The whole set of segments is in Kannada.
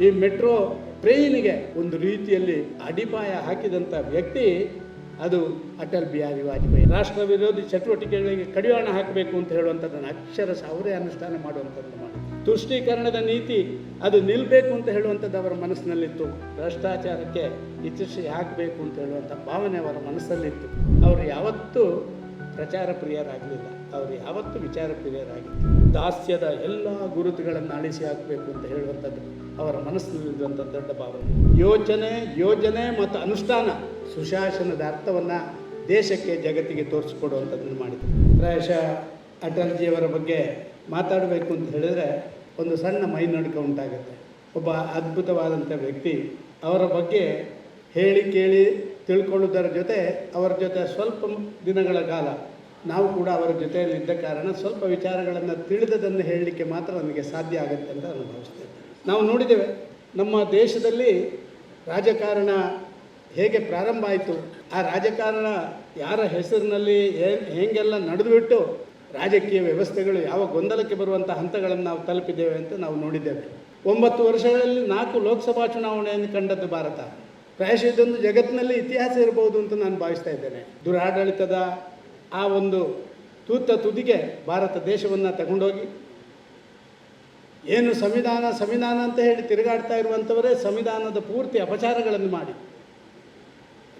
ಈ ಮೆಟ್ರೋ ಟ್ರೈನಿಗೆ ಒಂದು ರೀತಿಯಲ್ಲಿ ಅಡಿಪಾಯ ಹಾಕಿದಂಥ ವ್ಯಕ್ತಿ ಅದು ಅಟಲ್ ಬಿಹಾರಿ ವಾಜಪೇಯಿ. ರಾಷ್ಟ್ರ ವಿರೋಧಿ ಚಟುವಟಿಕೆಗಳಿಗೆ ಕಡಿವಾಣ ಹಾಕಬೇಕು ಅಂತ ಹೇಳುವಂಥದ್ದನ್ನು ಅಕ್ಷರ ಅವರೇ ಅನುಷ್ಠಾನ ಮಾಡುವಂಥದ್ದು ಮಾಡಿ ತುಷ್ಟೀಕರಣದ ನೀತಿ ಅದು ನಿಲ್ಲಬೇಕು ಅಂತ ಹೇಳುವಂಥದ್ದು ಅವರ ಮನಸ್ಸಿನಲ್ಲಿತ್ತು. ಭ್ರಷ್ಟಾಚಾರಕ್ಕೆ ಇತಿಶ್ರೀ ಹಾಕಬೇಕು ಅಂತ ಹೇಳುವಂಥ ಭಾವನೆ ಅವರ ಮನಸ್ಸಲ್ಲಿತ್ತು. ಅವರು ಯಾವತ್ತೂ ಪ್ರಚಾರ ಪ್ರಿಯರಾಗಲಿಲ್ಲ. ಅವರು ಯಾವತ್ತೂ ವಿಚಾರ ಪ್ರಿಯರಾಗಿತ್ತು ದಾಸ್ಯದ ಎಲ್ಲ ಗುರುತುಗಳನ್ನು ಅಳಿಸಿ ಹಾಕಬೇಕು ಅಂತ ಹೇಳುವಂಥದ್ದು ಅವರ ಮನಸ್ಸಿನಲ್ಲಿರುವಂಥ ದೊಡ್ಡ ಭಾವನೆ. ಯೋಚನೆ, ಯೋಜನೆ ಮತ್ತು ಅನುಷ್ಠಾನ ಸುಶಾಸನದ ಅರ್ಥವನ್ನು ದೇಶಕ್ಕೆ, ಜಗತ್ತಿಗೆ ತೋರಿಸಿಕೊಡುವಂಥದ್ದನ್ನು ಮಾಡಿದರು. ಪ್ರಾಯಶಃ ಅಟಲ್ಜಿಯವರ ಬಗ್ಗೆ ಮಾತಾಡಬೇಕು ಅಂತ ಹೇಳಿದರೆ ಒಂದು ಸಣ್ಣ ಮೈನಡುಕ ಉಂಟಾಗುತ್ತೆ. ಒಬ್ಬ ಅದ್ಭುತವಾದಂಥ ವ್ಯಕ್ತಿ ಅವರ ಬಗ್ಗೆ ಹೇಳಿ, ಕೇಳಿ ತಿಳ್ಕೊಳ್ಳುವುದರ ಜೊತೆ ಅವರ ಜೊತೆ ಸ್ವಲ್ಪ ದಿನಗಳ ಕಾಲ ನಾವು ಕೂಡ ಅವರ ಜೊತೆಯಲ್ಲಿದ್ದ ಕಾರಣ ಸ್ವಲ್ಪ ವಿಚಾರಗಳನ್ನು ತಿಳಿದದನ್ನು ಹೇಳಲಿಕ್ಕೆ ಮಾತ್ರ ನನಗೆ ಸಾಧ್ಯ ಆಗುತ್ತೆ ಅಂತ ನಾನು ನಾವು ನೋಡಿದ್ದೇವೆ, ನಮ್ಮ ದೇಶದಲ್ಲಿ ರಾಜಕಾರಣ ಹೇಗೆ ಪ್ರಾರಂಭ ಆಯಿತು, ಆ ರಾಜಕಾರಣ ಯಾರ ಹೆಸರಿನಲ್ಲಿ ಹೇಗೆಲ್ಲ ನಡೆದುಬಿಟ್ಟು ರಾಜಕೀಯ ವ್ಯವಸ್ಥೆಗಳು ಯಾವ ಗೊಂದಲಕ್ಕೆ ಬರುವಂಥ ಹಂತಗಳನ್ನು ನಾವು ತಲುಪಿದ್ದೇವೆ ಅಂತ ನಾವು ನೋಡಿದ್ದೇವೆ. ಒಂಬತ್ತು ವರ್ಷಗಳಲ್ಲಿ ನಾಲ್ಕು ಲೋಕಸಭಾ ಚುನಾವಣೆಯನ್ನು ಕಂಡದ್ದು ಭಾರತ. ಪ್ರಾಯಶಃ ಇದೊಂದು ಜಗತ್ತಿನಲ್ಲಿ ಇತಿಹಾಸ ಇರಬಹುದು ಅಂತ ನಾನು ಭಾವಿಸ್ತಾ ಇದ್ದೇನೆ. ದುರಾಡಳಿತದ ಆ ಒಂದು ತೂತ ತುದಿಗೆ ಭಾರತ ದೇಶವನ್ನು ತಗೊಂಡೋಗಿ ಏನು ಸಂವಿಧಾನ ಸಂವಿಧಾನ ಅಂತ ಹೇಳಿ ತಿರುಗಾಡ್ತಾ ಇರುವಂಥವರೇ ಸಂವಿಧಾನದ ಪೂರ್ತಿ ಅಪಚಾರಗಳನ್ನು ಮಾಡಿ.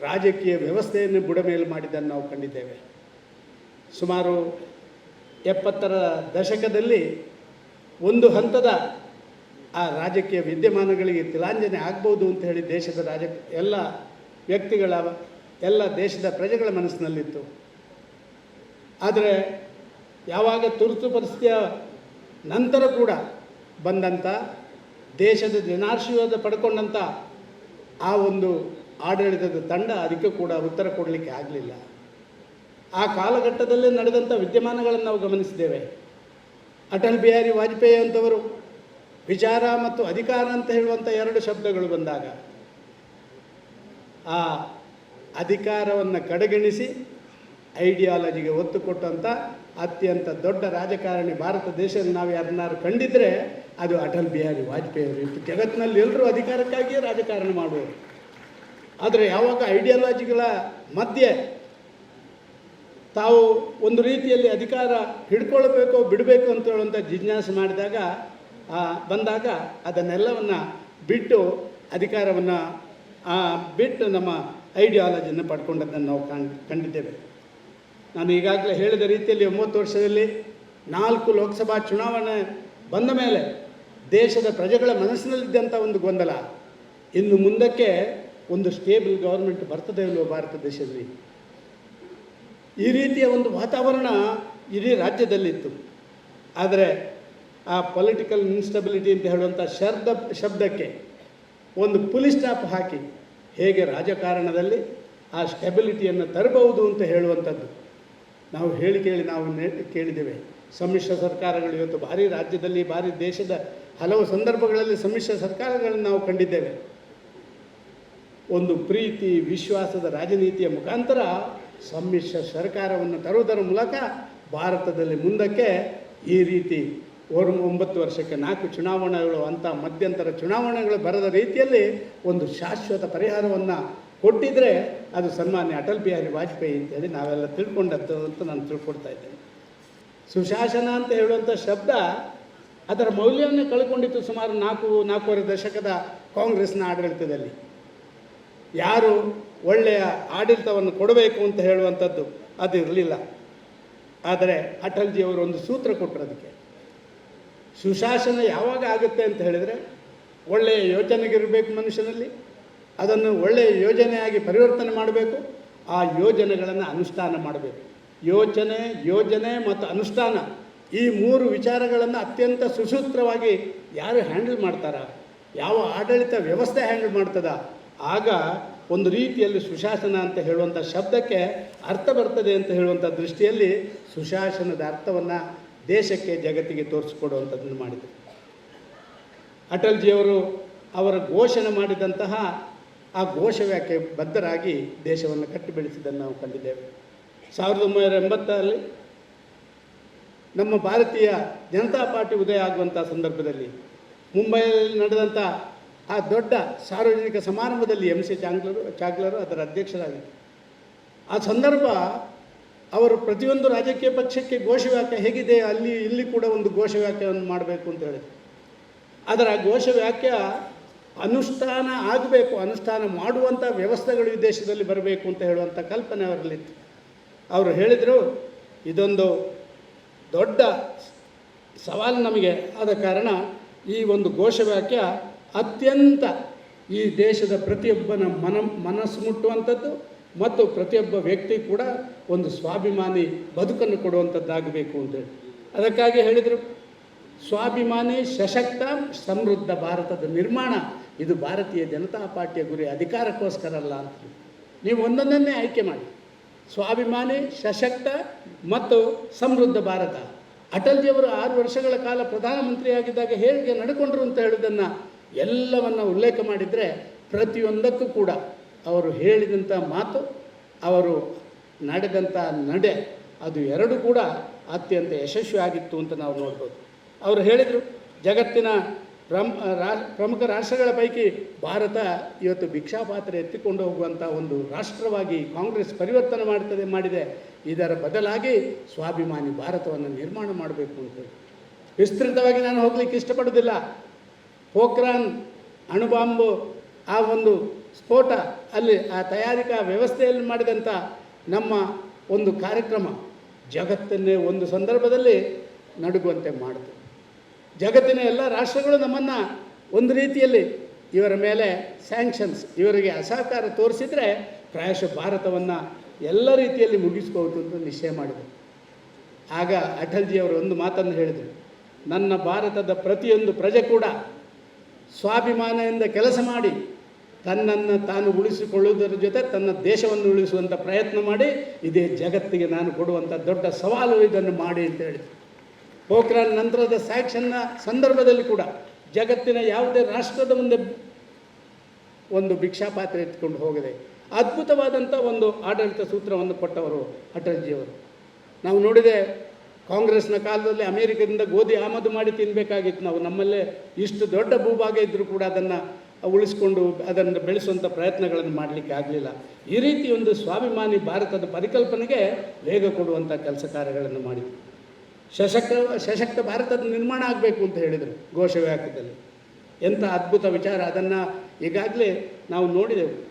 ರಾಜಕೀಯ ವ್ಯವಸ್ಥೆಯನ್ನು ಬುಡಮೇಲು ಮಾಡಿದ್ದನ್ನು ನಾವು ಕಂಡಿದ್ದೇವೆ. ಸುಮಾರು ಎಪ್ಪತ್ತರ ದಶಕದಲ್ಲಿ ಒಂದು ಹಂತದ ಆ ರಾಜಕೀಯ ವಿದ್ಯಮಾನಗಳಿಗೆ ತಿಲಾಂಜನೆ ಆಗ್ಬೋದು ಅಂತ ಹೇಳಿ ದೇಶದ ರಾಜ, ಎಲ್ಲ ವ್ಯಕ್ತಿಗಳ, ಎಲ್ಲ ದೇಶದ ಪ್ರಜೆಗಳ ಮನಸ್ಸಿನಲ್ಲಿತ್ತು. ಆದರೆ ಯಾವಾಗ ತುರ್ತು ಪರಿಸ್ಥಿತಿಯ ನಂತರ ಕೂಡ ಬಂದಂಥ ದೇಶದ ಜನಾಶೀರ್ವಾದ ಪಡ್ಕೊಂಡಂಥ ಆ ಒಂದು ಆಡಳಿತದ ತಂಡ ಅದಕ್ಕೆ ಕೂಡ ಉತ್ತರ ಕೊಡಲಿಕ್ಕೆ ಆಗಲಿಲ್ಲ. ಆ ಕಾಲಘಟ್ಟದಲ್ಲೇ ನಡೆದಂಥ ವಿದ್ಯಮಾನಗಳನ್ನು ನಾವು ಗಮನಿಸಿದ್ದೇವೆ. ಅಟಲ್ ಬಿಹಾರಿ ವಾಜಪೇಯಿ ಅಂತವರು ವಿಚಾರ ಮತ್ತು ಅಧಿಕಾರ ಅಂತ ಹೇಳುವಂಥ ಎರಡು ಶಬ್ದಗಳು ಬಂದಾಗ ಆ ಅಧಿಕಾರವನ್ನು ಕಡೆಗಣಿಸಿ ಐಡಿಯಾಲಜಿಗೆ ಒತ್ತು ಕೊಟ್ಟಂಥ ಅತ್ಯಂತ ದೊಡ್ಡ ರಾಜಕಾರಣಿ ಭಾರತ ದೇಶದಲ್ಲಿ ನಾವು ಯಾರನ್ನಾರು ಕಂಡಿದ್ದರೆ ಅದು ಅಟಲ್ ಬಿಹಾರಿ ವಾಜಪೇಯಿ ಅವರು ಇತ್ತು. ಜಗತ್ತಿನಲ್ಲಿ ಎಲ್ಲರೂ ಅಧಿಕಾರಕ್ಕಾಗಿಯೇ ರಾಜಕಾರಣ ಮಾಡುವರು. ಆದರೆ ಯಾವಾಗ ಐಡಿಯಾಲಜಿಗಳ ಮಧ್ಯೆ ತಾವು ಒಂದು ರೀತಿಯಲ್ಲಿ ಅಧಿಕಾರ ಹಿಡ್ಕೊಳ್ಬೇಕು ಬಿಡಬೇಕು ಅಂತ ಹೇಳುವಂಥ ಜಿಜ್ಞಾಸೆ ಮಾಡಿದಾಗ ಬಂದಾಗ ಅದನ್ನೆಲ್ಲವನ್ನು ಬಿಟ್ಟು ಅಧಿಕಾರವನ್ನು ಬಿಟ್ಟು ನಮ್ಮ ಐಡಿಯಾಲಜಿಯನ್ನು ಪಡ್ಕೊಂಡದ್ದನ್ನು ನಾವು ಕಾಣ್, ಕಂಡಿದ್ದೇವೆ. ನಾನು ಈಗಾಗಲೇ ಹೇಳಿದ ರೀತಿಯಲ್ಲಿ ಒಂಬತ್ತು ವರ್ಷದಲ್ಲಿ ನಾಲ್ಕು ಲೋಕಸಭಾ ಚುನಾವಣೆ ಬಂದ ಮೇಲೆ ದೇಶದ ಪ್ರಜೆಗಳ ಮನಸ್ಸಿನಲ್ಲಿದ್ದಂಥ ಒಂದು ಗೊಂದಲ. ಇನ್ನು ಮುಂದಕ್ಕೆ ಒಂದು ಸ್ಟೇಬಲ್ ಗೌರ್ಮೆಂಟ್ ಬರ್ತದೆ ಇಲ್ವೋ ಭಾರತ ದೇಶದಲ್ಲಿ. ಈ ರೀತಿಯ ಒಂದು ವಾತಾವರಣ ಇಡೀ ರಾಜ್ಯದಲ್ಲಿತ್ತು. ಆದರೆ ಆ ಪೊಲಿಟಿಕಲ್ ಇನ್ಸ್ಟೆಬಿಲಿಟಿ ಅಂತ ಹೇಳುವಂಥ ಶಬ್ದ ಶಬ್ದಕ್ಕೆ ಒಂದು ಪುಲಿಸ್ ಸ್ಟಾಪ್ ಹಾಕಿ ಹೇಗೆ ರಾಜಕಾರಣದಲ್ಲಿ ಆ ಸ್ಟೆಬಿಲಿಟಿಯನ್ನು ತರಬಹುದು ಅಂತ ಹೇಳುವಂಥದ್ದು ನಾವು ಹೇಳಿ ಕೇಳಿ ನಾವು ಕೇಳಿದ್ದೇವೆ. ಸಮ್ಮಿಶ್ರ ಸರ್ಕಾರಗಳು ಇವತ್ತು ಭಾರಿ ರಾಜ್ಯದಲ್ಲಿ, ಭಾರಿ ದೇಶದ ಹಲವು ಸಂದರ್ಭಗಳಲ್ಲಿ ಸಮ್ಮಿಶ್ರ ಸರ್ಕಾರಗಳನ್ನು ನಾವು ಕಂಡಿದ್ದೇವೆ. ಒಂದು ಪ್ರೀತಿ, ವಿಶ್ವಾಸದ ರಾಜನೀತಿಯ ಮುಖಾಂತರ ಸಮ್ಮಿಶ್ರ ಸರ್ಕಾರವನ್ನು ತರುವುದರ ಮೂಲಕ ಭಾರತದಲ್ಲಿ ಮುಂದಕ್ಕೆ ಈ ರೀತಿ ಒಂದು ಒಂಬತ್ತು ವರ್ಷಕ್ಕೆ ನಾಲ್ಕು ಚುನಾವಣೆಗಳು, ಅಂತ ಮಧ್ಯಂತರ ಚುನಾವಣೆಗಳು ಬರದ ರೀತಿಯಲ್ಲಿ ಒಂದು ಶಾಶ್ವತ ಪರಿಹಾರವನ್ನು ಕೊಟ್ಟಿದ್ದರೆ ಅದು ಸನ್ಮಾನ್ಯ ಅಟಲ್ ಬಿಹಾರಿ ವಾಜಪೇಯಿ ಅಂತೇಳಿ ನಾವೆಲ್ಲ ತಿಳ್ಕೊಂಡದ್ದು ಅಂತ ನಾನು ತಿಳ್ಕೊಡ್ತಾ ಇದ್ದೇನೆ. ಸುಶಾಸನ ಅಂತ ಹೇಳುವಂಥ ಶಬ್ದ ಅದರ ಮೌಲ್ಯವನ್ನು ಕಳ್ಕೊಂಡಿತ್ತು ಸುಮಾರು ನಾಲ್ಕು, ನಾಲ್ಕೂವರೆ ದಶಕದ ಕಾಂಗ್ರೆಸ್ನ ಆಡಳಿತದಲ್ಲಿ. ಯಾರು ಒಳ್ಳೆಯ ಆಡಳಿತವನ್ನು ಕೊಡಬೇಕು ಅಂತ ಹೇಳುವಂಥದ್ದು ಅದು ಇರಲಿಲ್ಲ. ಆದರೆ ಅಟಲ್ಜಿಯವರು ಒಂದು ಸೂತ್ರ ಕೊಟ್ಟರು ಅದಕ್ಕೆ. ಸುಶಾಸನ ಯಾವಾಗ ಆಗುತ್ತೆ ಅಂತ ಹೇಳಿದರೆ ಒಳ್ಳೆಯ ಯೋಚನೆಗಿರಬೇಕು ಮನುಷ್ಯನಲ್ಲಿ, ಅದನ್ನು ಒಳ್ಳೆಯ ಯೋಜನೆಯಾಗಿ ಪರಿವರ್ತನೆ ಮಾಡಬೇಕು, ಆ ಯೋಜನೆಗಳನ್ನು ಅನುಷ್ಠಾನ ಮಾಡಬೇಕು. ಯೋಚನೆ, ಯೋಜನೆ ಮತ್ತು ಅನುಷ್ಠಾನ ಈ ಮೂರು ವಿಚಾರಗಳನ್ನು ಅತ್ಯಂತ ಸುಸೂತ್ರವಾಗಿ ಯಾರು ಹ್ಯಾಂಡಲ್ ಮಾಡ್ತಾರ? ಯಾವ ಆಡಳಿತ ವ್ಯವಸ್ಥೆ ಹ್ಯಾಂಡಲ್ ಮಾಡ್ತದ? ಆಗ ಒಂದು ರೀತಿಯಲ್ಲಿ ಸುಶಾಸನ ಅಂತ ಹೇಳುವಂಥ ಶಬ್ದಕ್ಕೆ ಅರ್ಥ ಬರ್ತದೆ ಅಂತ ಹೇಳುವಂಥ ದೃಷ್ಟಿಯಲ್ಲಿ ಸುಶಾಸನದ ಅರ್ಥವನ್ನು ದೇಶಕ್ಕೆ ಜಗತ್ತಿಗೆ ತೋರಿಸಿಕೊಡುವಂಥದ್ದನ್ನು ಮಾಡಿದರು. ಅಟಲ್ಜಿಯವರು ಅವರ ಘೋಷಣೆ ಮಾಡಿದಂತಹ ಆ ಘೋಷ ವ್ಯಾಖ್ಯೆ ಬದ್ಧರಾಗಿ ದೇಶವನ್ನು ಕಟ್ಟಿ ಬೆಳೆಸಿದ್ದನ್ನು ನಾವು ಕಂಡಿದ್ದೇವೆ. ಸಾವಿರದ ಒಂಬೈನೂರ ಎಂಬತ್ತರಲ್ಲಿ ನಮ್ಮ ಭಾರತೀಯ ಜನತಾ ಪಾರ್ಟಿ ಉದಯ ಆಗುವಂಥ ಸಂದರ್ಭದಲ್ಲಿ ಮುಂಬೈಯಲ್ಲಿ ನಡೆದಂಥ ಆ ದೊಡ್ಡ ಸಾರ್ವಜನಿಕ ಸಮಾರಂಭದಲ್ಲಿ ಎಂ ಸಿ ಚಾಂಗ್ಲರು, ಚಾಗ್ಲರು ಅದರ ಅಧ್ಯಕ್ಷರಾಗಿದ್ದರು. ಆ ಸಂದರ್ಭ ಅವರು ಪ್ರತಿಯೊಂದು ರಾಜಕೀಯ ಪಕ್ಷಕ್ಕೆ ಘೋಷವಾಕ್ಯ ಹೇಗಿದೆ, ಅಲ್ಲಿ, ಇಲ್ಲಿ ಕೂಡ ಒಂದು ಘೋಷವಾಕ್ಯವನ್ನು ಮಾಡಬೇಕು ಅಂತ ಹೇಳಿದರು. ಅದರ ಘೋಷವಾಕ್ಯ ಅನುಷ್ಠಾನ ಆಗಬೇಕು, ಅನುಷ್ಠಾನ ಮಾಡುವಂಥ ವ್ಯವಸ್ಥೆಗಳು ಈ ದೇಶದಲ್ಲಿ ಬರಬೇಕು ಅಂತ ಹೇಳುವಂಥ ಕಲ್ಪನೆ ಅವರಲ್ಲಿತ್ತು. ಅವರು ಹೇಳಿದರು, ಇದೊಂದು ದೊಡ್ಡ ಸವಾಲು ನಮಗೆ ಆದ ಕಾರಣ ಈ ಒಂದು ಘೋಷವಾಕ್ಯ ಅತ್ಯಂತ ಈ ದೇಶದ ಪ್ರತಿಯೊಬ್ಬನ ಮನ ಮನಸ್ಸು ಮುಟ್ಟುವಂಥದ್ದು ಮತ್ತು ಪ್ರತಿಯೊಬ್ಬ ವ್ಯಕ್ತಿ ಕೂಡ ಒಂದು ಸ್ವಾಭಿಮಾನಿ ಬದುಕನ್ನು ಕೊಡುವಂಥದ್ದಾಗಬೇಕು ಅಂತೇಳಿ ಅದಕ್ಕಾಗಿ ಹೇಳಿದರು, ಸ್ವಾಭಿಮಾನಿ ಸಶಕ್ತ ಸಮೃದ್ಧ ಭಾರತದ ನಿರ್ಮಾಣ ಇದು ಭಾರತೀಯ ಜನತಾ ಪಾರ್ಟಿಯ ಗುರಿ ಅಧಿಕಾರಕ್ಕೋಸ್ಕರ ಅಲ್ಲ ಅಂತ ನೀವು ಒಂದೊಂದನ್ನೇ ಆಯ್ಕೆ ಮಾಡಿ. ಸ್ವಾಭಿಮಾನಿ, ಸಶಕ್ತ ಮತ್ತು ಸಮೃದ್ಧ ಭಾರತ. ಅಟಲ್ಜಿಯವರು ಆರು ವರ್ಷಗಳ ಕಾಲ ಪ್ರಧಾನಮಂತ್ರಿಯಾಗಿದ್ದಾಗ ಹೇಗೆ ನಡ್ಕೊಂಡ್ರು ಅಂತ ಹೇಳೋದನ್ನು ಎಲ್ಲವನ್ನು ಉಲ್ಲೇಖ ಮಾಡಿದರೆ ಪ್ರತಿಯೊಂದಕ್ಕೂ ಕೂಡ ಅವರು ಹೇಳಿದಂಥ ಮಾತು, ಅವರು ನಡೆದಂಥ ನಡೆ, ಅದು ಎರಡು ಕೂಡ ಅತ್ಯಂತ ಯಶಸ್ವಿ ಆಗಿತ್ತು ಅಂತ ನಾವು ನೋಡ್ಬೋದು. ಅವರು ಹೇಳಿದರು, ಜಗತ್ತಿನ ಪ್ರಮ್ ರಾ ಪ್ರಮುಖ ರಾಷ್ಟ್ರಗಳ ಪೈಕಿ ಭಾರತ ಇವತ್ತು ಭಿಕ್ಷಾಪಾತ್ರೆ ಎತ್ತಿಕೊಂಡು ಹೋಗುವಂಥ ಒಂದು ರಾಷ್ಟ್ರವಾಗಿ ಕಾಂಗ್ರೆಸ್ ಪರಿವರ್ತನೆ ಮಾಡ್ತದೆ, ಮಾಡಿದೆ. ಇದರ ಬದಲಾಗಿ ಸ್ವಾಭಿಮಾನಿ ಭಾರತವನ್ನು ನಿರ್ಮಾಣ ಮಾಡಬೇಕು ಅಂತೇಳಿ ವಿಸ್ತೃತವಾಗಿ ನಾನು ಹೋಗ್ಲಿಕ್ಕೆ ಇಷ್ಟಪಡೋದಿಲ್ಲ. ಪೋಖ್ರಾನ್ ಅಣುಬಾಂಬು ಆ ಒಂದು ಸ್ಫೋಟ ಅಲ್ಲಿ ಆ ತಯಾರಿಕಾ ವ್ಯವಸ್ಥೆಯಲ್ಲಿ ಮಾಡಿದಂಥ ನಮ್ಮ ಒಂದು ಕಾರ್ಯಕ್ರಮ ಜಗತ್ತನ್ನೇ ಒಂದು ಸಂದರ್ಭದಲ್ಲಿ ನಡುಗುವಂತೆ ಮಾಡಿತು. ಜಗತ್ತಿನ ಎಲ್ಲ ರಾಷ್ಟ್ರಗಳು ನಮ್ಮನ್ನು ಒಂದು ರೀತಿಯಲ್ಲಿ ಇವರ ಮೇಲೆ ಸ್ಯಾಂಕ್ಷನ್ಸ್ ಇವರಿಗೆ ಅಸಹಕಾರ ತೋರಿಸಿದರೆ ಪ್ರಾಯಶಃ ಭಾರತವನ್ನು ಎಲ್ಲ ರೀತಿಯಲ್ಲಿ ಮುಗಿಸ್ಬೋದು ಅಂತ ನಿಶ್ಚಯ ಮಾಡಿದರು ಆಗ ಅಟಲ್ಜಿಯವರು ಒಂದು ಮಾತನ್ನು ಹೇಳಿದರು, ನನ್ನ ಭಾರತದ ಪ್ರತಿಯೊಂದು ಪ್ರಜೆ ಕೂಡ ಸ್ವಾಭಿಮಾನದಿಂದ ಕೆಲಸ ಮಾಡಿ ತನ್ನನ್ನು ತಾನು ಉಳಿಸಿಕೊಳ್ಳುವುದರ ಜೊತೆ ತನ್ನ ದೇಶವನ್ನು ಉಳಿಸುವಂಥ ಪ್ರಯತ್ನ ಮಾಡಿ, ಇದೇ ಜಗತ್ತಿಗೆ ನಾನು ಕೊಡುವಂಥ ದೊಡ್ಡ ಸವಾಲು ಇದನ್ನು ಮಾಡಿ ಅಂತ ಹೇಳಿದರು. ಪೋಖ್ರಾನ್ ನಂತರದ ಸ್ಯಾಕ್ಷನ್ನ ಸಂದರ್ಭದಲ್ಲಿ ಕೂಡ ಜಗತ್ತಿನ ಯಾವುದೇ ರಾಷ್ಟ್ರದ ಮುಂದೆ ಒಂದು ಭಿಕ್ಷಾಪಾತ್ರೆ ಎತ್ಕೊಂಡು ಹೋಗದೆ ಅದ್ಭುತವಾದಂಥ ಒಂದು ಆಡಳಿತ ಸೂತ್ರವನ್ನು ಕೊಟ್ಟವರು ಅಟಲ್ಜಿಯವರು. ನಾವು ನೋಡಿದೆ ಕಾಂಗ್ರೆಸ್ನ ಕಾಲದಲ್ಲಿ ಅಮೇರಿಕದಿಂದ ಗೋಧಿ ಆಮದು ಮಾಡಿ ತಿನ್ನಬೇಕಾಗಿತ್ತು ನಾವು ನಮ್ಮಲ್ಲೇ ಇಷ್ಟು ದೊಡ್ಡ ಭೂಭಾಗ ಇದ್ದರೂ ಕೂಡ ಅದನ್ನು ಉಳಿಸ್ಕೊಂಡು ಅದನ್ನು ಬೆಳೆಸುವಂಥ ಪ್ರಯತ್ನಗಳನ್ನು ಮಾಡಲಿಕ್ಕೆ ಆಗಲಿಲ್ಲ. ಈ ರೀತಿ ಒಂದು ಸ್ವಾಭಿಮಾನಿ ಭಾರತದ ಪರಿಕಲ್ಪನೆಗೆ ವೇಗ ಕೊಡುವಂಥ ಕೆಲಸ ಕಾರ್ಯಗಳನ್ನು ಮಾಡಿದರು. ಸಶಕ್ತ ಸಶಕ್ತ ಭಾರತದ ನಿರ್ಮಾಣ ಆಗಬೇಕು ಅಂತ ಹೇಳಿದರು ಘೋಷವಾಕ್ಯದಲ್ಲಿ ಎಂಥ ಅದ್ಭುತ ವಿಚಾರ. ಅದನ್ನು ಈಗಾಗಲೇ ನಾವು ನೋಡಿದೆವು.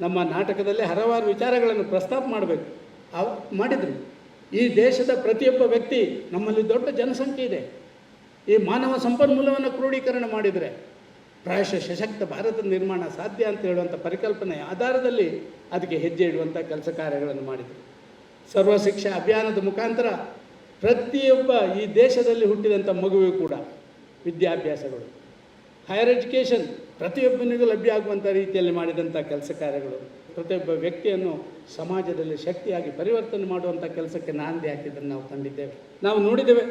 ನಮ್ಮ ನಾಟಕದಲ್ಲಿ ಹಲವಾರು ವಿಚಾರಗಳನ್ನು ಪ್ರಸ್ತಾಪ ಮಾಡಬೇಕು. ಅವ, ಮಾಡಿದರು. ಈ ದೇಶದ ಪ್ರತಿಯೊಬ್ಬ ವ್ಯಕ್ತಿ ನಮ್ಮಲ್ಲಿ ದೊಡ್ಡ ಜನಸಂಖ್ಯೆ ಇದೆ. ಈ ಮಾನವ ಸಂಪನ್ಮೂಲವನ್ನು ಕ್ರೋಢೀಕರಣ ಮಾಡಿದರೆ ಪ್ರಾಯಶಃ ಸಶಕ್ತ ಭಾರತದ ನಿರ್ಮಾಣ ಸಾಧ್ಯ ಅಂತ ಹೇಳುವಂಥ ಪರಿಕಲ್ಪನೆ ಆಧಾರದಲ್ಲಿ ಅದಕ್ಕೆ ಹೆಜ್ಜೆ ಇಡುವಂಥ ಕೆಲಸ ಕಾರ್ಯಗಳನ್ನು ಮಾಡಿದರು. ಸರ್ವ ಶಿಕ್ಷಾ ಅಭಿಯಾನದ ಮುಖಾಂತರ ಪ್ರತಿಯೊಬ್ಬ ಈ ದೇಶದಲ್ಲಿ ಹುಟ್ಟಿದಂಥ ಮಗುವಿಗೂ ಕೂಡ ವಿದ್ಯಾಭ್ಯಾಸಗಳು. ಹೈಯರ್ ಎಜುಕೇಷನ್ ಪ್ರತಿಯೊಬ್ಬನಿಗೂ ಲಭ್ಯ ಆಗುವಂಥ ರೀತಿಯಲ್ಲಿ ಮಾಡಿದಂಥ ಕೆಲಸ ಕಾರ್ಯಗಳು. ಪ್ರತಿಯೊಬ್ಬ ವ್ಯಕ್ತಿಯನ್ನು ಸಮಾಜದಲ್ಲಿ ಶಕ್ತಿಯಾಗಿ ಪರಿವರ್ತನೆ ಮಾಡುವಂಥ ಕೆಲಸಕ್ಕೆ ನಾಂದಿ ಹಾಕಿದ್ದನ್ನು ನಾವು ಕಂಡಿದ್ದೇವೆ. ನಾವು ನೋಡಿದ್ದೇವೆ,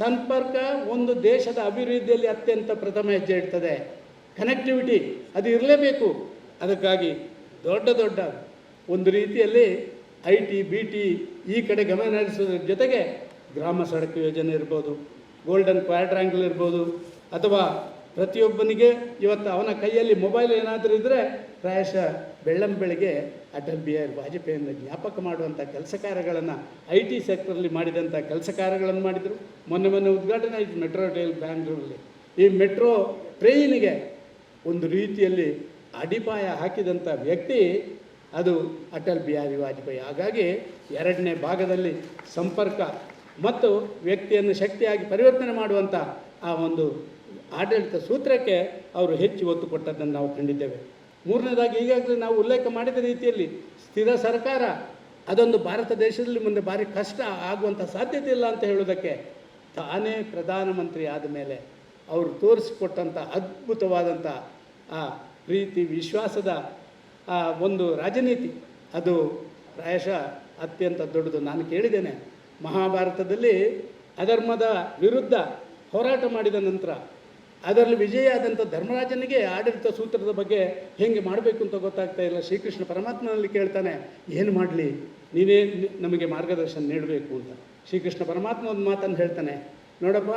ಸಂಪರ್ಕ ಒಂದು ದೇಶದ ಅಭಿವೃದ್ಧಿಯಲ್ಲಿ ಅತ್ಯಂತ ಪ್ರಥಮ ಹೆಜ್ಜೆ ಇಡ್ತದೆ ಕನೆಕ್ಟಿವಿಟಿ ಅದು ಇರಲೇಬೇಕು. ಅದಕ್ಕಾಗಿ ದೊಡ್ಡ ದೊಡ್ಡ ಒಂದು ರೀತಿಯಲ್ಲಿ ಐ ಟಿ ಬಿ ಟಿ ಈ ಕಡೆ ಗಮನ ಹರಿಸೋದ್ರ ಜೊತೆಗೆ ಗ್ರಾಮ ಸಡಕ್ ಯೋಜನೆ ಇರ್ಬೋದು ಗೋಲ್ಡನ್ ಕ್ವಾಡ್ರ್ಯಾಂಗಲ್ ಇರ್ಬೋದು, ಅಥವಾ ಪ್ರತಿಯೊಬ್ಬನಿಗೆ ಇವತ್ತು ಅವನ ಕೈಯಲ್ಲಿ ಮೊಬೈಲ್ ಏನಾದರೂ ಇದ್ದರೆ ಪ್ರಾಯಶಃ ಬೆಳ್ಳಂ ಬೆಳಗ್ಗೆ ಅಟಲ್ ಬಿಹಾರಿ ವಾಜಪೇಯಿಯನ್ನು ಜ್ಞಾಪಕ ಮಾಡುವಂಥ ಕೆಲಸ ಕಾರ್ಯಗಳನ್ನು ಐ ಟಿ ಸೆಕ್ಟ್ರಲ್ಲಿ ಮಾಡಿದಂಥ ಕೆಲಸ ಕಾರ್ಯಗಳನ್ನು ಮಾಡಿದರು. ಮೊನ್ನೆ ಮೊನ್ನೆ ಉದ್ಘಾಟನೆ ಆಯಿತು ಮೆಟ್ರೋ ರೈಲ್ ಬ್ಯಾಂಗ್ಳೂರಲ್ಲಿ ಈ ಮೆಟ್ರೋ ಟ್ರೈನಿಗೆ ಒಂದು ರೀತಿಯಲ್ಲಿ ಅಡಿಪಾಯ ಹಾಕಿದಂಥ ವ್ಯಕ್ತಿ ಅದು ಅಟಲ್ ಬಿಹಾರಿ ವಾಜಪೇಯಿ ಹಾಗಾಗಿ ಎರಡನೇ ಭಾಗದಲ್ಲಿ ಸಂಪರ್ಕ ಮತ್ತು ವ್ಯಕ್ತಿಯನ್ನು ಶಕ್ತಿಯಾಗಿ ಪರಿವರ್ತನೆ ಮಾಡುವಂಥ ಆ ಒಂದು ಆಡಳಿತ ಸೂತ್ರಕ್ಕೆ ಅವರು ಹೆಚ್ಚು ಒತ್ತು ಕೊಟ್ಟದ್ದನ್ನು ನಾವು ಕಂಡಿದ್ದೇವೆ. ಮೂರನೇದಾಗಿ ಈಗಾಗಲೇ ನಾವು ಉಲ್ಲೇಖ ಮಾಡಿದ ರೀತಿಯಲ್ಲಿ ಸ್ಥಿರ ಸರ್ಕಾರ, ಅದೊಂದು ಭಾರತ ದೇಶದಲ್ಲಿ ಮುಂದೆ ಭಾರಿ ಕಷ್ಟ ಆಗುವಂಥ ಸಾಧ್ಯತೆ ಇಲ್ಲ ಅಂತ ಹೇಳೋದಕ್ಕೆ ತಾನೇ ಪ್ರಧಾನಮಂತ್ರಿ ಆದ ಮೇಲೆ ಅವರು ತೋರಿಸಿಕೊಟ್ಟಂಥ ಅದ್ಭುತವಾದಂಥ ಆ ಪ್ರೀತಿ, ವಿಶ್ವಾಸದ ಆ ಒಂದು ರಾಜನೀತಿ. ಅದು ಪ್ರಾಯಶಃ ಅತ್ಯಂತ ದೊಡ್ಡದು. ನಾನು ಕೇಳಿದ್ದೇನೆ ಮಹಾಭಾರತದಲ್ಲಿ ಅಧರ್ಮದ ವಿರುದ್ಧ ಹೋರಾಟ ಮಾಡಿದ ನಂತರ ಅದರಲ್ಲಿ ವಿಜಯ ಆದಂಥ ಧರ್ಮರಾಜನಿಗೆ ಆಡಳಿತ ಸೂತ್ರದ ಬಗ್ಗೆ ಹೇಗೆ ಮಾಡಬೇಕು ಅಂತ ಗೊತ್ತಾಗ್ತಾ ಇಲ್ಲ. ಶ್ರೀಕೃಷ್ಣ ಪರಮಾತ್ಮನಲ್ಲಿ ಕೇಳ್ತಾನೆ, ಏನು ಮಾಡಲಿ? ನೀವೇ ನಮಗೆ ಮಾರ್ಗದರ್ಶನ ನೀಡಬೇಕು ಅಂತ. ಶ್ರೀಕೃಷ್ಣ ಪರಮಾತ್ಮ ಒಂದು ಮಾತನ್ನು ಹೇಳ್ತಾನೆ, ನೋಡಪ್ಪ,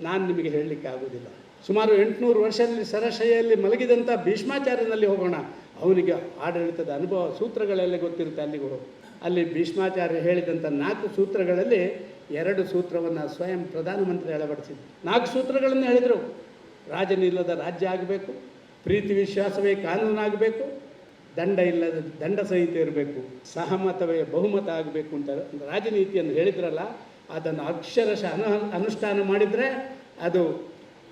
ನಾನು ನಿಮಗೆ ಹೇಳಲಿಕ್ಕೆ ಆಗೋದಿಲ್ಲ. ಸುಮಾರು ಎಂಟುನೂರು ವರ್ಷದಲ್ಲಿ ಸರಶಯಲ್ಲಿ ಮಲಗಿದಂಥ ಭೀಷ್ಮಾಚಾರ್ಯನಲ್ಲಿ ಹೋಗೋಣ. ಅವನಿಗೆ ಆಡಳಿತದ ಅನುಭವ ಸೂತ್ರಗಳೆಲ್ಲ ಗೊತ್ತಿರುತ್ತೆ, ಅಲ್ಲಿಗೂ ಹೋಗಿ. ಅಲ್ಲಿ ಭೀಷ್ಮಾಚಾರ್ಯ ಹೇಳಿದಂಥ ನಾಲ್ಕು ಸೂತ್ರಗಳಲ್ಲಿ ಎರಡು ಸೂತ್ರವನ್ನು ಸ್ವಯಂ ಪ್ರಧಾನಮಂತ್ರಿ ಅಳವಡಿಸಿದ್ರು. ನಾಲ್ಕು ಸೂತ್ರಗಳನ್ನು ಹೇಳಿದರು. ರಾಜನಿಲ್ಲದ ರಾಜ್ಯ ಆಗಬೇಕು, ಪ್ರೀತಿ ವಿಶ್ವಾಸವೇ ಕಾನೂನಾಗಬೇಕು ದಂಡ ಇಲ್ಲದ ದಂಡ ಸಹಿತ ಇರಬೇಕು, ಸಹಮತವೇ ಬಹುಮತ ಆಗಬೇಕು ಅಂತ ರಾಜನೀತಿಯನ್ನು ಹೇಳಿದ್ರಲ್ಲ, ಅದನ್ನು ಅಕ್ಷರಶಃ ಅನು ಅನುಷ್ಠಾನ ಮಾಡಿದರೆ ಅದು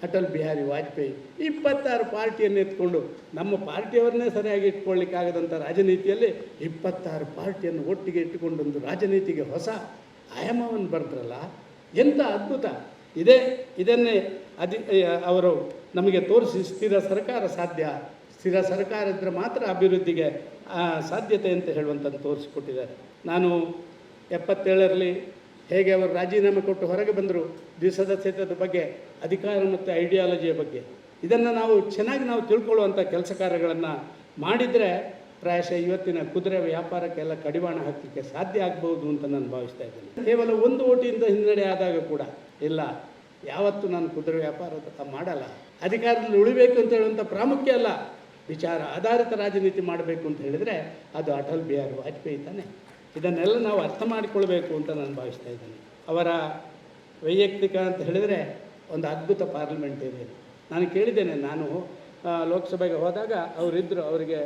ಅಟಲ್ ಬಿಹಾರಿ ವಾಜಪೇಯಿ ಇಪ್ಪತ್ತಾರು ಪಾರ್ಟಿಯನ್ನು ಎತ್ಕೊಂಡು ನಮ್ಮ ಪಾರ್ಟಿಯವರನ್ನೇ ಸರಿಯಾಗಿ ಇಟ್ಕೊಳ್ಳಿಕ್ಕಾಗದಂಥ ರಾಜನೀತಿಯಲ್ಲಿ ಇಪ್ಪತ್ತಾರು ಪಾರ್ಟಿಯನ್ನು ಒಟ್ಟಿಗೆ ಇಟ್ಟುಕೊಂಡೊಂದು ರಾಜನೀತಿಗೆ ಹೊಸ ಆಯಾಮವನ್ನು ಬರೆದ್ರಲ್ಲ, ಎಂಥ ಅದ್ಭುತ. ಇದೇ, ಇದನ್ನೇ ಅಧಿ ಅವರು ನಮಗೆ ತೋರಿಸಿ ಸ್ಥಿರ ಸರ್ಕಾರ ಸಾಧ್ಯ. ಸ್ಥಿರ ಸರ್ಕಾರ ಇದ್ದರೆ ಮಾತ್ರ ಅಭಿವೃದ್ಧಿಗೆ ಸಾಧ್ಯತೆ ಅಂತ ಹೇಳುವಂಥದ್ದು ತೋರಿಸಿಕೊಟ್ಟಿದ್ದಾರೆ. ನಾನು ಎಪ್ಪತ್ತೇಳರಲ್ಲಿ ಹೇಗೆ ಅವರು ರಾಜೀನಾಮೆ ಕೊಟ್ಟು ಹೊರಗೆ ಬಂದರು ದ್ವಿಸದಸ್ಯತ್ವದ ಬಗ್ಗೆ, ಅಧಿಕಾರ ಮತ್ತು ಐಡಿಯಾಲಜಿಯ ಬಗ್ಗೆ. ಇದನ್ನು ನಾವು ಚೆನ್ನಾಗಿ ನಾವು ತಿಳ್ಕೊಳ್ಳುವಂಥ ಕೆಲಸ ಕಾರ್ಯಗಳನ್ನು ಮಾಡಿದರೆ ಪ್ರಾಯಶಃ ಇವತ್ತಿನ ಕುದುರೆ ವ್ಯಾಪಾರಕ್ಕೆಲ್ಲ ಕಡಿವಾಣ ಹಾಕಲಿಕ್ಕೆ ಸಾಧ್ಯ ಆಗ್ಬೋದು ಅಂತ ನಾನು ಭಾವಿಸ್ತಾ ಇದ್ದೇನೆ. ಕೇವಲ ಒಂದು ಓಟಿಯಿಂದ ಹಿನ್ನಡೆ ಆದಾಗ ಕೂಡ ಇಲ್ಲ, ಯಾವತ್ತೂ ನಾನು ಕುದುರೆ ವ್ಯಾಪಾರ ಮಾಡಲ್ಲ. ಅಧಿಕಾರದಲ್ಲಿ ಉಳಿಬೇಕು ಅಂತ ಹೇಳುವಂಥ ಪ್ರಾಮುಖ್ಯ ಅಲ್ಲ. ವಿಚಾರ ಆಧಾರಿತ ರಾಜನೀತಿ ಮಾಡಬೇಕು ಅಂತ ಹೇಳಿದರೆ ಅದು ಅಟಲ್ ಬಿಹಾರಿ ವಾಜಪೇಯಿ ತಾನೆ. ಇದನ್ನೆಲ್ಲ ನಾವು ಅರ್ಥ ಮಾಡಿಕೊಳ್ಬೇಕು ಅಂತ ನಾನು ಭಾವಿಸ್ತಾ ಇದ್ದೇನೆ. ಅವರ ವೈಯಕ್ತಿಕ ಅಂತ ಹೇಳಿದರೆ ಒಂದು ಅದ್ಭುತ ಪಾರ್ಲಿಮೆಂಟ್ ಇದೆ ನಾನು ಕೇಳಿದ್ದೇನೆ, ನಾನು ಲೋಕಸಭೆಗೆ ಹೋದಾಗ ಅವರಿದ್ದರು ಅವರಿಗೆ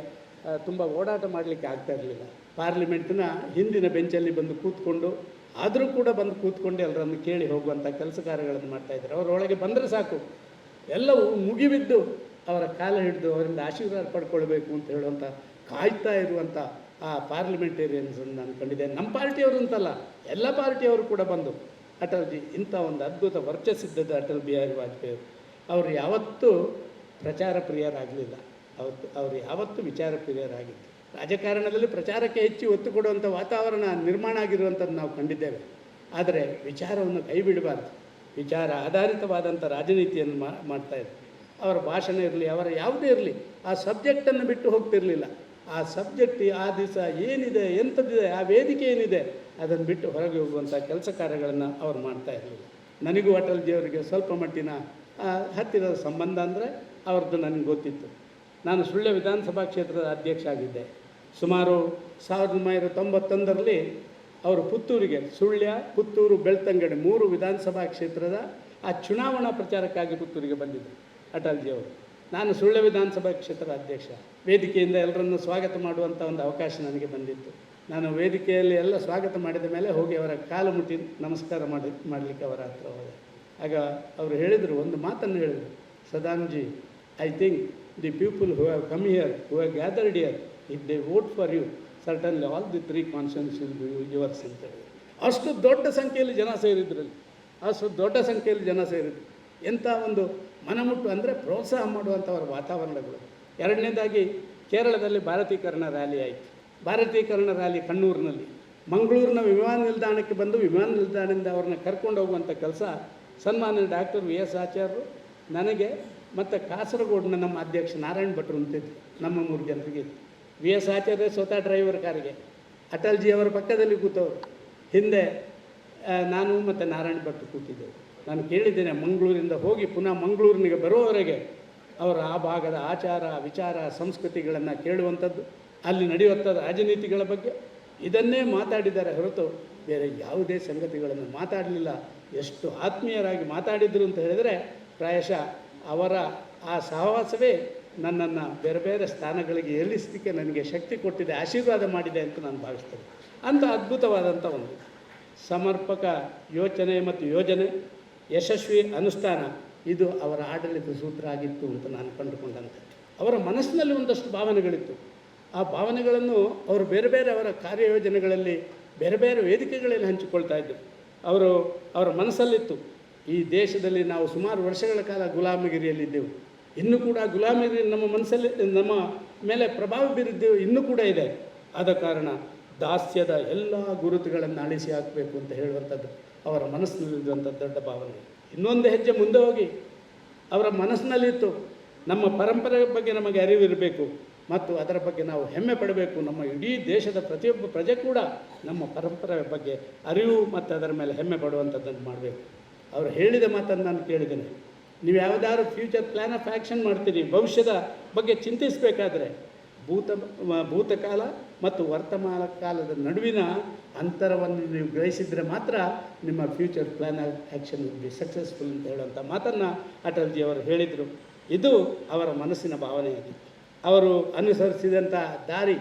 ತುಂಬ ಓಡಾಟ ಮಾಡಲಿಕ್ಕೆ ಆಗ್ತಾ ಇರಲಿಲ್ಲ. ಪಾರ್ಲಿಮೆಂಟ್ನ ಹಿಂದಿನ ಬೆಂಚಲ್ಲಿ ಬಂದು ಕೂತ್ಕೊಂಡು, ಆದರೂ ಕೂಡ ಬಂದು ಕೂತ್ಕೊಂಡು ಎಲ್ಲರನ್ನು ಕೇಳಿ ಹೋಗುವಂಥ ಕೆಲಸ ಕಾರ್ಯಗಳನ್ನು ಮಾಡ್ತಾಯಿದ್ದಾರೆ ಅವರೊಳಗೆ ಬಂದರೆ ಸಾಕು. ಎಲ್ಲವೂ ಮುಗಿಬಿದ್ದು ಅವರ ಕಾಲ ಹಿಡಿದು ಅವರಿಂದ ಆಶೀರ್ವಾದ ಪಡ್ಕೊಳ್ಬೇಕು ಅಂತ ಹೇಳುವಂಥ ಕಾಯ್ತಾ ಇರುವಂಥ ಆ ಪಾರ್ಲಿಮೆಂಟೇರಿಯನ್ಸ್ ನಾನು ಕಂಡಿದ್ದೇನೆ ನಮ್ಮ ಪಾರ್ಟಿಯವರು ಅಂತಲ್ಲ, ಎಲ್ಲ ಪಾರ್ಟಿಯವರು ಕೂಡ ಬಂದು, ಅಟಲ್ಜಿ, ಇಂಥ ಒಂದು ಅದ್ಭುತ ವರ್ಚಸ್ಸಿದ್ದದ್ದು ಅಟಲ್ ಬಿಹಾರಿ ವಾಜಪೇಯಿ ಅವರು. ಯಾವತ್ತೂ ಪ್ರಚಾರ ಪ್ರಿಯರಾಗಲಿಲ್ಲ. ಅವತ್ತು, ಅವರು ಯಾವತ್ತೂ ವಿಚಾರ ಪ್ರಿಯರಾಗಿತ್ತು ರಾಜಕಾರಣದಲ್ಲಿ ಪ್ರಚಾರಕ್ಕೆ ಹೆಚ್ಚು ಒತ್ತು ಕೊಡುವಂಥ ವಾತಾವರಣ ನಿರ್ಮಾಣ ಆಗಿರುವಂಥದ್ದು ನಾವು ಕಂಡಿದ್ದೇವೆ. ಆದರೆ ವಿಚಾರವನ್ನು ಕೈ ಬಿಡಬಾರ್ದು. ವಿಚಾರ ಆಧಾರಿತವಾದಂಥ ರಾಜನೀತಿಯನ್ನು ಮಾಡ್ತಾ ಇದ್ದಾರೆ ಅವರ ಭಾಷಣ ಇರಲಿ, ಅವರ ಯಾವುದೇ ಇರಲಿ, ಆ ಸಬ್ಜೆಕ್ಟನ್ನು ಬಿಟ್ಟು ಹೋಗ್ತಿರಲಿಲ್ಲ. ಆ ಸಬ್ಜೆಕ್ಟ್ ಆ ದಿವಸ ಏನಿದೆ, ಎಂಥದ್ದಿದೆ, ಆ ವೇದಿಕೆ ಏನಿದೆ, ಅದನ್ನು ಬಿಟ್ಟು ಹೊರಗೆ ಹೋಗುವಂಥ ಕೆಲಸ ಕಾರ್ಯಗಳನ್ನು ಅವರು ಮಾಡ್ತಾ ಇರಲಿಲ್ಲ ನನಗೂ ಅಟಲ್ಜಿಯವರಿಗೆ ಸ್ವಲ್ಪ ಮಟ್ಟಿನ ಹತ್ತಿರದ ಸಂಬಂಧ ಅಂದರೆ ಅವ್ರದ್ದು ನನಗೆ ಗೊತ್ತಿತ್ತು. ನಾನು ಸುಳ್ಯ ವಿಧಾನಸಭಾ ಕ್ಷೇತ್ರದ ಅಧ್ಯಕ್ಷ ಆಗಿದ್ದೆ ಸುಮಾರು ಸಾವಿರದ ಒಂಬೈನೂರ ತೊಂಬತ್ತೊಂದರಲ್ಲಿ ಅವರು ಪುತ್ತೂರಿಗೆ, ಸುಳ್ಯ, ಪುತ್ತೂರು, ಬೆಳ್ತಂಗಡಿ ಮೂರು ವಿಧಾನಸಭಾ ಕ್ಷೇತ್ರದ ಆ ಚುನಾವಣಾ ಪ್ರಚಾರಕ್ಕಾಗಿ ಪುತ್ತೂರಿಗೆ ಬಂದಿದ್ದರು ಅಟಲ್ಜಿಯವರು ನಾನು ಸುಳ್ಳು ವಿಧಾನಸಭಾ ಕ್ಷೇತ್ರದ ಅಧ್ಯಕ್ಷ. ವೇದಿಕೆಯಿಂದ ಎಲ್ಲರನ್ನು ಸ್ವಾಗತ ಮಾಡುವಂಥ ಒಂದು ಅವಕಾಶ ನನಗೆ ಬಂದಿತ್ತು. ನಾನು ವೇದಿಕೆಯಲ್ಲಿ ಎಲ್ಲ ಸ್ವಾಗತ ಮಾಡಿದ ಮೇಲೆ ಹೋಗಿ ಅವರ ಕಾಲು ಮುಟ್ಟಿ ನಮಸ್ಕಾರ ಮಾಡಿ, ಮಾಡಲಿಕ್ಕೆ ಅವರ ಹತ್ರ ಹೋದೆ. ಆಗ ಅವರು ಹೇಳಿದರು, ಒಂದು ಮಾತನ್ನು ಹೇಳಿದರು. Sadanji I think the people who have come here who have gathered here if they vote for you certainly all the three constituencies will be yours ಅಂತ ಹೇಳಿ ಅಷ್ಟು ದೊಡ್ಡ ಸಂಖ್ಯೆಯಲ್ಲಿ ಜನ ಸೇರಿದ್ರಲ್ಲಿ ಅಷ್ಟು ದೊಡ್ಡ ಸಂಖ್ಯೆಯಲ್ಲಿ ಜನ ಸೇರಿದ್ರು. ಎಂಥ ಒಂದು ಮನಮುಟ್ಟು ಅಂದರೆ ಪ್ರೋತ್ಸಾಹ ಮಾಡುವಂಥವರ ವಾತಾವರಣಗಳು. ಎರಡನೇದಾಗಿ ಕೇರಳದಲ್ಲಿ ಭಾರತೀಕರಣ ರ್ಯಾಲಿ ಆಯಿತು. ಭಾರತೀಕರಣ ರ್ಯಾಲಿ ಕಣ್ಣೂರಿನಲ್ಲಿ. ಮಂಗಳೂರಿನ ವಿಮಾನ ನಿಲ್ದಾಣಕ್ಕೆ ಬಂದು ವಿಮಾನ ನಿಲ್ದಾಣದಿಂದ ಅವ್ರನ್ನ ಕರ್ಕೊಂಡು ಹೋಗುವಂಥ ಕೆಲಸ ಸನ್ಮಾನ್ಯ ಡಾಕ್ಟರ್ ವಿ ಎಸ್ ಆಚಾರ್ಯರು ನನಗೆ ಮತ್ತು ಕಾಸರಗೋಡಿನ ನಮ್ಮ ಅಧ್ಯಕ್ಷ ನಾರಾಯಣ ಭಟ್ರು ಅಂತಿದ್ರು ನಮ್ಮ ಮೂರು ಜನರಿಗೆ. ವಿ ಎಸ್ ಆಚಾರ್ಯ ಸ್ವತಃ ಡ್ರೈವರ್ ಕಾರಿಗೆ. ಅಟಲ್ಜಿ ಅವರ ಪಕ್ಕದಲ್ಲಿ ಕೂತವರು. ಹಿಂದೆ ನಾನು ಮತ್ತು ನಾರಾಯಣ ಭಟ್ರು ಕೂತಿದ್ದೆವು. ನಾನು ಕೇಳಿದ್ದೇನೆ, ಮಂಗಳೂರಿಂದ ಹೋಗಿ ಪುನಃ ಮಂಗಳೂರಿನಿಗೆ ಬರುವವರೆಗೆ ಅವರ ಆ ಭಾಗದ ಆಚಾರ, ವಿಚಾರ, ಸಂಸ್ಕೃತಿಗಳನ್ನು ಕೇಳುವಂಥದ್ದು, ಅಲ್ಲಿ ನಡೆಯುವಂಥ ರಾಜನೀತಿಗಳ ಬಗ್ಗೆ ಇದನ್ನೇ ಮಾತಾಡಿದ್ದಾರೆ ಹೊರತು ಬೇರೆ ಯಾವುದೇ ಸಂಗತಿಗಳನ್ನು ಮಾತಾಡಲಿಲ್ಲ. ಎಷ್ಟು ಆತ್ಮೀಯರಾಗಿ ಮಾತಾಡಿದರು ಅಂತ ಹೇಳಿದರೆ ಪ್ರಾಯಶಃ ಅವರ ಆ ಸಹವಾಸವೇ ನನ್ನನ್ನು ಬೇರೆ ಬೇರೆ ಸ್ಥಾನಗಳಿಗೆ ಏರಿಸಲಿಕ್ಕೆ ನನಗೆ ಶಕ್ತಿ ಕೊಟ್ಟಿದೆ, ಆಶೀರ್ವಾದ ಮಾಡಿದೆ ಅಂತ ನಾನು ಭಾವಿಸ್ತೇನೆ. ಅಂಥ ಅದ್ಭುತವಾದಂಥ ಒಂದು ಸಮರ್ಪಕ ಯೋಚನೆ ಮತ್ತು ಯೋಜನೆ. ಯಶಸ್ವಿ ಅನುಷ್ಠಾನ, ಇದು ಅವರ ಆಡಳಿತ ಸೂತ್ರ ಆಗಿತ್ತು ಅಂತ ನಾನು ಕಂಡುಕೊಂಡಂತೆ. ಅವರ ಮನಸ್ಸಿನಲ್ಲಿ ಒಂದಷ್ಟು ಭಾವನೆಗಳಿತ್ತು. ಆ ಭಾವನೆಗಳನ್ನು ಅವರು ಬೇರೆ ಬೇರೆ ಅವರ ಕಾರ್ಯಯೋಜನೆಗಳಲ್ಲಿ, ಬೇರೆ ಬೇರೆ ವೇದಿಕೆಗಳಲ್ಲಿ ಹಂಚಿಕೊಳ್ತಾ ಇದ್ದರು ಅವರು ಅವರ ಮನಸ್ಸಲ್ಲಿತ್ತು, ಈ ದೇಶದಲ್ಲಿ ನಾವು ಸುಮಾರು ವರ್ಷಗಳ ಕಾಲ ಗುಲಾಮಗಿರಿಯಲ್ಲಿದ್ದೆವು ಇನ್ನೂ ಕೂಡ ಗುಲಾಮಗಿರಿ ನಮ್ಮ ಮನಸ್ಸಲ್ಲಿ, ನಮ್ಮ ಮೇಲೆ ಪ್ರಭಾವ ಬೀರಿದ್ದೆವು, ಇನ್ನೂ ಕೂಡ ಇದೆ. ಆದ ಕಾರಣ ದಾಸ್ಯದ ಎಲ್ಲ ಗುರುತುಗಳನ್ನು ಅಳಿಸಿ ಹಾಕಬೇಕು ಅಂತ ಹೇಳುವಂಥದ್ದು. ಅವರ ಮನಸ್ಸಿನಲ್ಲಿರುವಂಥ ದೊಡ್ಡ ಭಾವನೆ. ಇನ್ನೊಂದು ಹೆಜ್ಜೆ ಮುಂದೆ ಹೋಗಿ, ಅವರ ಮನಸ್ಸಿನಲ್ಲಿತ್ತು ನಮ್ಮ ಪರಂಪರೆ ಬಗ್ಗೆ ನಮಗೆ ಅರಿವಿರಬೇಕು ಮತ್ತು ಅದರ ಬಗ್ಗೆ ನಾವು ಹೆಮ್ಮೆ ಪಡಬೇಕು. ನಮ್ಮ ಇಡೀ ದೇಶದ ಪ್ರತಿಯೊಬ್ಬ ಪ್ರಜೆ ಕೂಡ ನಮ್ಮ ಪರಂಪರೆ ಬಗ್ಗೆ ಅರಿವು ಮತ್ತು ಅದರ ಮೇಲೆ ಹೆಮ್ಮೆ ಪಡುವಂಥದ್ದನ್ನು ಮಾಡಬೇಕು. ಅವರು ಹೇಳಿದ ಮಾತನ್ನು ನಾನು ಕೇಳಿದ್ದೇನೆ. ನೀವು ಯಾವುದಾದ್ರು ಫ್ಯೂಚರ್ ಪ್ಲ್ಯಾನ್ ಆಫ್ ಆ್ಯಕ್ಷನ್ ಮಾಡ್ತೀರಿ, ಭವಿಷ್ಯದ ಬಗ್ಗೆ ಚಿಂತಿಸಬೇಕಾದ್ರೆ ಭೂತ ಭೂತಕಾಲ ಮತ್ತು ವರ್ತಮಾನ ಕಾಲದ ನಡುವಿನ ಅಂತರವನ್ನು ನೀವು ಗ್ರಹಿಸಿದರೆ ಮಾತ್ರ ನಿಮ್ಮ future plan action will be successful ಅಂತ ಹೇಳುವಂಥ ಮಾತನ್ನು ಅಟಲ್ಜಿ ಅವರು ಹೇಳಿದರು. ಇದು ಅವರ ಮನಸ್ಸಿನ ಭಾವನೆಯಾಗಿತ್ತು ಅವರು ಅನುಸರಿಸಿದಂಥ ದಾರಿ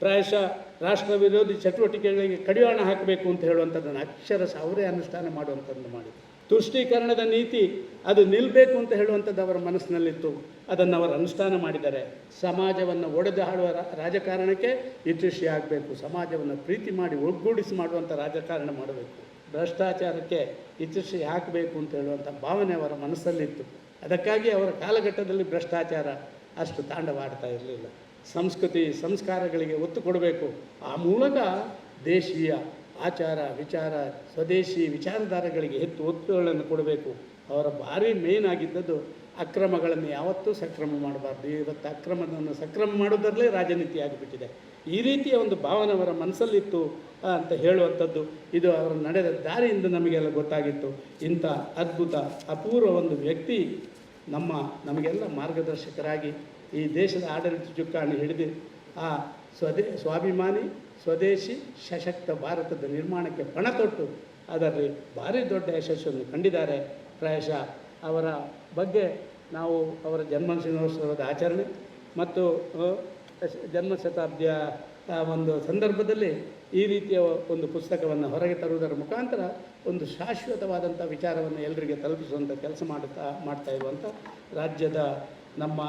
ಪ್ರಾಯಶಃ ರಾಷ್ಟ್ರ ವಿರೋಧಿ ಚಟುವಟಿಕೆಗಳಿಗೆ ಕಡಿವಾಣ ಹಾಕಬೇಕು ಅಂತ ಹೇಳುವಂಥದ್ದನ್ನು ಅಕ್ಷರಶಃ ಅವರೇ ಅನುಷ್ಠಾನ ಮಾಡುವಂಥದ್ದು ಮಾಡಿದರು. ತುಷ್ಟೀಕರಣದ ನೀತಿ, ಅದು ನಿಲ್ಲಬೇಕು ಅಂತ ಹೇಳುವಂಥದ್ದು ಅವರ ಮನಸ್ಸಿನಲ್ಲಿತ್ತು. ಅದನ್ನು ಅವರು ಅನುಷ್ಠಾನ ಮಾಡಿದ್ದಾರೆ. ಸಮಾಜವನ್ನು ಒಡೆದು ಹಾಡುವ ರಾಜಕಾರಣಕ್ಕೆ ಯಶಸ್ವಿ ಆಗಬೇಕು. ಸಮಾಜವನ್ನು ಪ್ರೀತಿ ಮಾಡಿ ಒಗ್ಗೂಡಿಸಿ ಮಾಡುವಂಥ ರಾಜಕಾರಣ ಮಾಡಬೇಕು. ಭ್ರಷ್ಟಾಚಾರಕ್ಕೆ ಯಶಸ್ವಿ ಹಾಕಬೇಕು ಅಂತ ಹೇಳುವಂಥ ಭಾವನೆ ಅವರ ಮನಸ್ಸಲ್ಲಿತ್ತು. ಅದಕ್ಕಾಗಿ ಅವರ ಕಾಲಘಟ್ಟದಲ್ಲಿ ಭ್ರಷ್ಟಾಚಾರ ಅಷ್ಟು ತಾಂಡವಾಡ್ತಾ ಇರಲಿಲ್ಲ. ಸಂಸ್ಕೃತಿ, ಸಂಸ್ಕಾರಗಳಿಗೆ ಒತ್ತು ಕೊಡಬೇಕು. ಆ ಮೂಲಕ ದೇಶೀಯ ಆಚಾರ, ವಿಚಾರ, ಸ್ವದೇಶಿ ವಿಚಾರಧಾರೆಗಳಿಗೆ ಹೆಚ್ಚು ಒತ್ತುಗಳನ್ನು ಕೊಡಬೇಕು. ಅವರ ಭಾರಿ ಮೇನ್ ಆಗಿದ್ದದ್ದು ಅಕ್ರಮಗಳನ್ನು ಯಾವತ್ತೂ ಸಕ್ರಮ ಮಾಡಬಾರ್ದು. ಇವತ್ತು ಅಕ್ರಮವನ್ನು ಸಕ್ರಮ ಮಾಡೋದರಲ್ಲೇ ರಾಜನೀತಿ ಆಗಿಬಿಟ್ಟಿದೆ. ಈ ರೀತಿಯ ಒಂದು ಭಾವನೆ ಅವರ ಮನಸ್ಸಲ್ಲಿತ್ತು ಅಂತ ಹೇಳುವಂಥದ್ದು ಇದು ಅವರ ನಡೆದ ದಾರಿಯಿಂದ ನಮಗೆಲ್ಲ ಗೊತ್ತಾಗಿತ್ತು. ಇಂಥ ಅದ್ಭುತ, ಅಪೂರ್ವ ಒಂದು ವ್ಯಕ್ತಿ ನಮ್ಮ, ನಮಗೆಲ್ಲ ಮಾರ್ಗದರ್ಶಕರಾಗಿ ಈ ದೇಶದ ಆಡಳಿತ ಚುಕ್ಕಾಣಿ ಹಿಡಿದು ಆ ಸ್ವದೇ, ಸ್ವಾಭಿಮಾನಿ ಸ್ವದೇಶಿ ಸಶಕ್ತ ಭಾರತದ ನಿರ್ಮಾಣಕ್ಕೆ ಪಣ ತೊಟ್ಟು ಅದರಲ್ಲಿ ಭಾರಿ ದೊಡ್ಡ ಯಶಸ್ಸನ್ನು ಕಂಡಿದ್ದಾರೆ. ಪ್ರಾಯಶಃ ಅವರ ಬಗ್ಗೆ ನಾವು ಅವರ ಜನ್ಮ ದಿನೋತ್ಸವದ ಆಚರಣೆ ಮತ್ತು ಜನ್ಮ ಶತಾಬ್ದಿಯ ಒಂದು ಸಂದರ್ಭದಲ್ಲಿ ಈ ರೀತಿಯ ಒಂದು ಪುಸ್ತಕವನ್ನು ಹೊರಗೆ ತರುವುದರ ಮುಖಾಂತರ ಒಂದು ಶಾಶ್ವತವಾದಂಥ ವಿಚಾರವನ್ನು ಎಲ್ಲರಿಗೆ ತಲುಪಿಸುವಂಥ ಕೆಲಸ ಮಾಡುತ್ತಾ, ಮಾಡ್ತಾ ಇರುವಂಥ ರಾಜ್ಯದ ನಮ್ಮ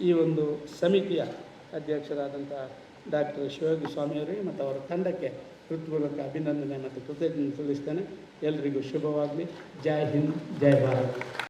ಈ ಒಂದು ಸಮಿತಿಯ ಅಧ್ಯಕ್ಷರಾದಂಥ ಡಾಕ್ಟರ್ ಶಿವಯೋಗಿ ಸ್ವಾಮಿಯವರಿಗೆ ಮತ್ತು ಅವರ ತಂಡಕ್ಕೆ ಹೃತ್ಪೂರ್ವಕ ಅಭಿನಂದನೆ ಮತ್ತು ಕೃತಜ್ಞತೆ ಸಲ್ಲಿಸ್ತೇನೆ. ಎಲ್ಲರಿಗೂ ಶುಭವಾಗಲಿ. ಜೈ ಹಿಂದ್, ಜೈ ಭಾರತ್.